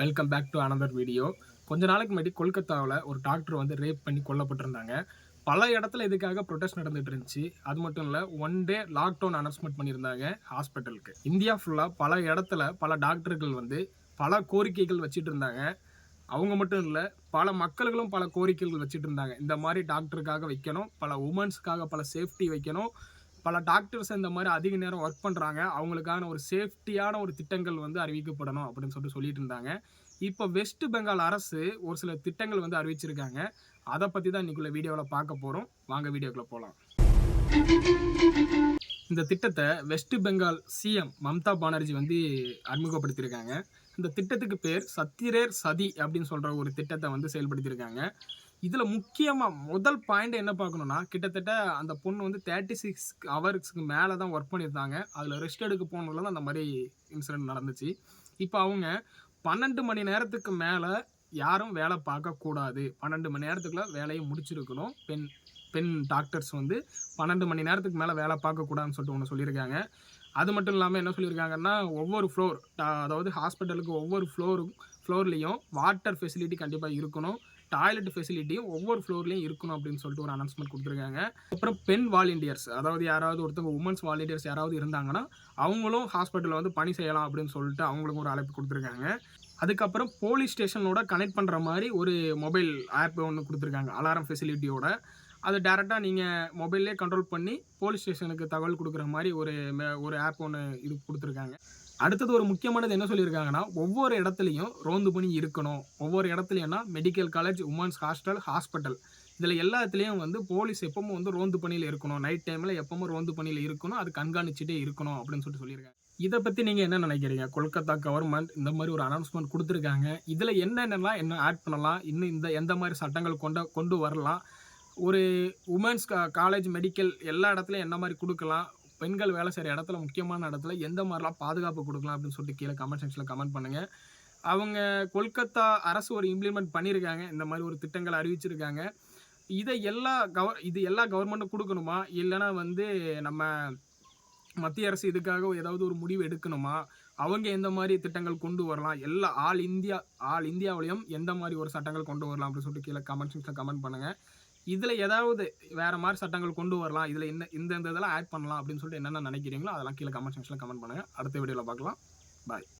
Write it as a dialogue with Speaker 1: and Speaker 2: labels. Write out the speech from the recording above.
Speaker 1: Welcome back to another video கொஞ்ச நாளைக்கு முன்னாடி கொல்கத்தாவில் ஒரு டாக்டர் வந்து ரேப் பண்ணி கொல்லப்பட்டிருந்தாங்க. பல இடத்துல இதுக்காக ப்ரொடெஸ்ட் நடந்துட்டு இருந்துச்சு. அது மட்டும் இல்லை ஒன் டே லாக்டவுன் அனௌன்ஸ்மெண்ட் பண்ணியிருந்தாங்க ஹாஸ்பிட்டலுக்கு இந்தியா ஃபுல்லாக பல இடத்துல பல டாக்டர்கள் வந்து பல கோரிக்கைகள் வச்சுட்டு இருந்தாங்க. அவங்க மட்டும் இல்லை பல மக்கள்களும் பல கோரிக்கைகள் வச்சுட்டு இருந்தாங்க. இந்த மாதிரி டாக்டருக்காக வைக்கணும் பல உமன்ஸ்க்காக பல சேஃப்டி வைக்கணும். பல டாக்டர்ஸ் இந்த மாதிரி அதிக நேரம் ஒர்க் பண்ணுறாங்க அவங்களுக்கான ஒரு சேஃப்டியான ஒரு திட்டங்கள் வந்து அறிவிக்கப்படணும் அப்படின்னு சொல்லிட்டு சொல்லிட்டு இருந்தாங்க. இப்போ வெஸ்ட் பெங்கால் அரசு ஒரு சில திட்டங்கள் வந்து அறிவிச்சிருக்காங்க. அதை பற்றி தான் இன்றைக்குள்ள வீடியோவில் பார்க்க போகிறோம் வாங்க வீடியோக்குள்ளே போகலாம் இந்த திட்டத்தை வெஸ்ட் பெங்கால் சிஎம் மம்தா பானர்ஜி வந்து அறிமுகப்படுத்தியிருக்காங்க. இந்த திட்டத்துக்கு பேர் சத்திரேர் சதி அப்படின்னு சொல்கிற ஒரு திட்டத்தை வந்து செயல்படுத்தியிருக்காங்க. இதில் முக்கியமாக முதல் பாயிண்ட் என்ன பார்க்கணுன்னா கிட்டத்தட்ட அந்த பொண்ணு வந்து தேர்ட்டி சிக்ஸ் ஹவர்ஸ்க்கு மேலே தான் ஒர்க் பண்ணியிருந்தாங்க. அதில் ரெஸ்ட் எடுக்க போனதுல தான் அந்த மாதிரி இன்சிடென்ட் நடந்துச்சு. இப்போ அவங்க பன்னெண்டு மணி நேரத்துக்கு மேலே யாரும் வேலை பார்க்கக்கூடாது பன்னெண்டு மணி நேரத்துக்குள்ளே வேலையை முடிச்சிருக்கணும். பெண் பெண் டாக்டர்ஸ் வந்து பன்னெண்டு மணி நேரத்துக்கு மேலே வேலை பார்க்கக்கூடாதுன்னு சொல்லிட்டு ஒன்று சொல்லியிருக்காங்க. அது மட்டும் இல்லாமல் என்ன சொல்லியிருக்காங்கன்னா ஒவ்வொரு ஃப்ளோர் அதாவது ஹாஸ்பிட்டலுக்கு ஒவ்வொரு ஃப்ளோரும் ஃப்ளோர்லேயும் வாட்டர் ஃபெசிலிட்டி கண்டிப்பாக இருக்கணும். டாய்லெட் ஃபெசிலிட்டியும் ஒவ்வொரு ஃப்ளோர்லேயும் இருக்கணும் அப்படின்னு சொல்லிட்டு ஒரு அனௌன்ஸ்மெண்ட் கொடுத்துருக்காங்க. அப்புறம் பெண் வாலண்டியர்ஸ் அதாவது யாராவது ஒருத்தவங்க உமன்ஸ் வாலண்டியர்ஸ் யாராவது இருந்தாங்கன்னா அவங்களும் ஹாஸ்பிட்டலில் வந்து பணி செய்யலாம் அப்படின்னு சொல்லிட்டு அவங்களுக்கும் ஒரு அழைப்பு கொடுத்துருக்காங்க. அதுக்கப்புறம் போலீஸ் ஸ்டேஷனோட கனெக்ட் பண்ணுற மாதிரி ஒரு மொபைல் ஆப் ஒன்று கொடுத்துருக்காங்க அலாரம் ஃபெசிலிட்டியோட அது டேரெக்டாக நீங்கள் மொபைல்லே கண்ட்ரோல் பண்ணி போலீஸ் ஸ்டேஷனுக்கு தகவல் கொடுக்குற மாதிரி ஒரு மே- ஒரு ஆப் ஒன்று இது கொடுத்துருக்காங்க. அடுத்தது ஒரு முக்கியமானது என்ன சொல்லியிருக்காங்கன்னா ஒவ்வொரு இடத்துலையும் ரோந்து பணி இருக்கணும். ஒவ்வொரு இடத்துலையும்னா medical college women's hostel hospital இதில் எல்லாத்துலேயும் வந்து போலீஸ் எப்பவும் வந்து ரோந்து பணியில் இருக்கணும். நைட் டைமில் எப்பவும் ரோந்து பணியில் இருக்கணும். அது கண்காணிச்சுட்டே இருக்கணும் அப்படின்னு சொல்லிட்டு சொல்லியிருக்காங்க. இதை பற்றி நீங்கள் என்ன நினைக்கிறீங்க? கொல்கத்தா கவர்மெண்ட் இந்த மாதிரி ஒரு அனௌன்ஸ்மெண்ட் கொடுத்துருக்காங்க. இதில் என்னென்னலாம் என்ன ஆட் பண்ணலாம்? இன்னும் இந்த எந்த மாதிரி சட்டங்கள் கொண்ட கொண்டு வரலாம்? ஒரு உமன்ஸ் காலேஜ் மெடிக்கல் எல்லா இடத்துலையும் என்ன மாதிரி கொடுக்கலாம்? பெண்கள் வேலை செய்கிற இடத்துல முக்கியமான இடத்துல எந்த மாதிரிலாம் பாதுகாப்பு கொடுக்கலாம் அப்படின்னு சொல்லிட்டு கீழே கமெண்ட் செக்ஷனில் கமெண்ட் பண்ணுங்கள் அவங்க கொல்கத்தா அரசு ஒரு இம்ப்ளிமெண்ட் பண்ணியிருக்காங்க. இந்த மாதிரி ஒரு திட்டங்கள் அறிவிச்சிருக்காங்க. இதை எல்லா கவர் இது எல்லா கவர்மெண்ட்டும் கொடுக்கணுமா? இல்லைன்னா வந்து நம்ம மத்திய அரசு இதுக்காக ஏதாவது ஒரு முடிவு எடுக்கணுமா? அவங்க எந்த மாதிரி திட்டங்கள் கொண்டு வரலாம்? எல்லா ஆல் இந்தியா ஆல் இந்தியாவிலையும் எந்த மாதிரி ஒரு சட்டங்கள் கொண்டு வரலாம் அப்படின்னு சொல்லிட்டு கீழே கமெண்ட் செக்ஷனில் கமெண்ட் பண்ணுங்கள் இதில் ஏதாவது வேறு மாதிரி சட்டங்கள் கொண்டு வரலாம் இதில் என்ன இந்த இந்த இதெல்லாம் ஆட் பண்ணலாம் அப்படின்னு சொல்லிட்டு என்னென்ன நினைக்கிறீங்களோ அதெல்லாம் கீழே கமெண்ட் செக்ஷனில் கமெண்ட் பண்ணுங்கள் அடுத்த வீடியோவில் பார்க்கலாம். பாய்